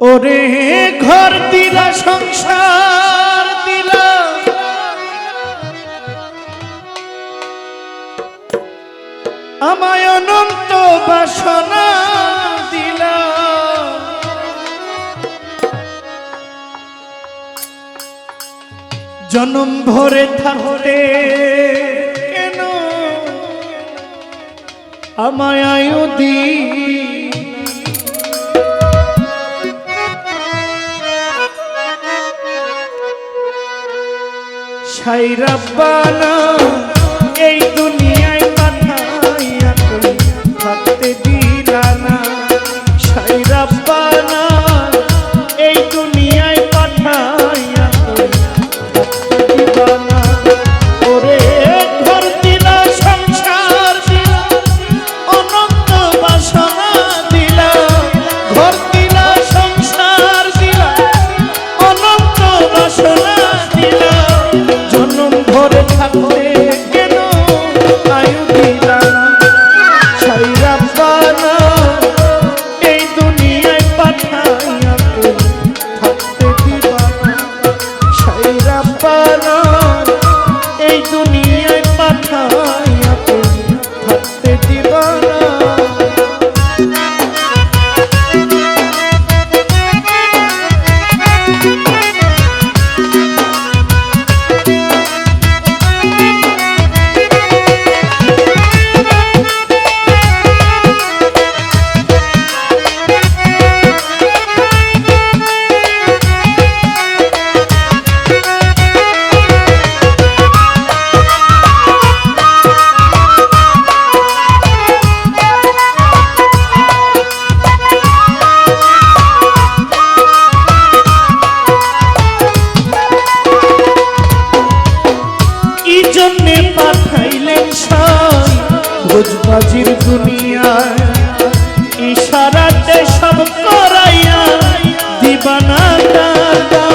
ওরে ঘর দিলা, সংসার দিলা। আমায় অনন্ত বাসনা দিলা। জনম ভরে থাকতে কেন আমায় আয়ু দিই সাই রাব্বানা এই দুনিয়ায় মাথায় আকুল থাকতে দি গোসাই রোজবাজির দুনিয়ায় ইশারাতে সব করাইয়া দিবানা দাদা।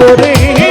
করে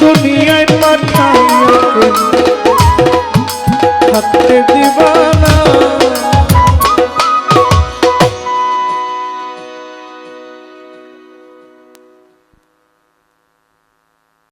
দুনিয়ায় পাঠাইয়া থাকতে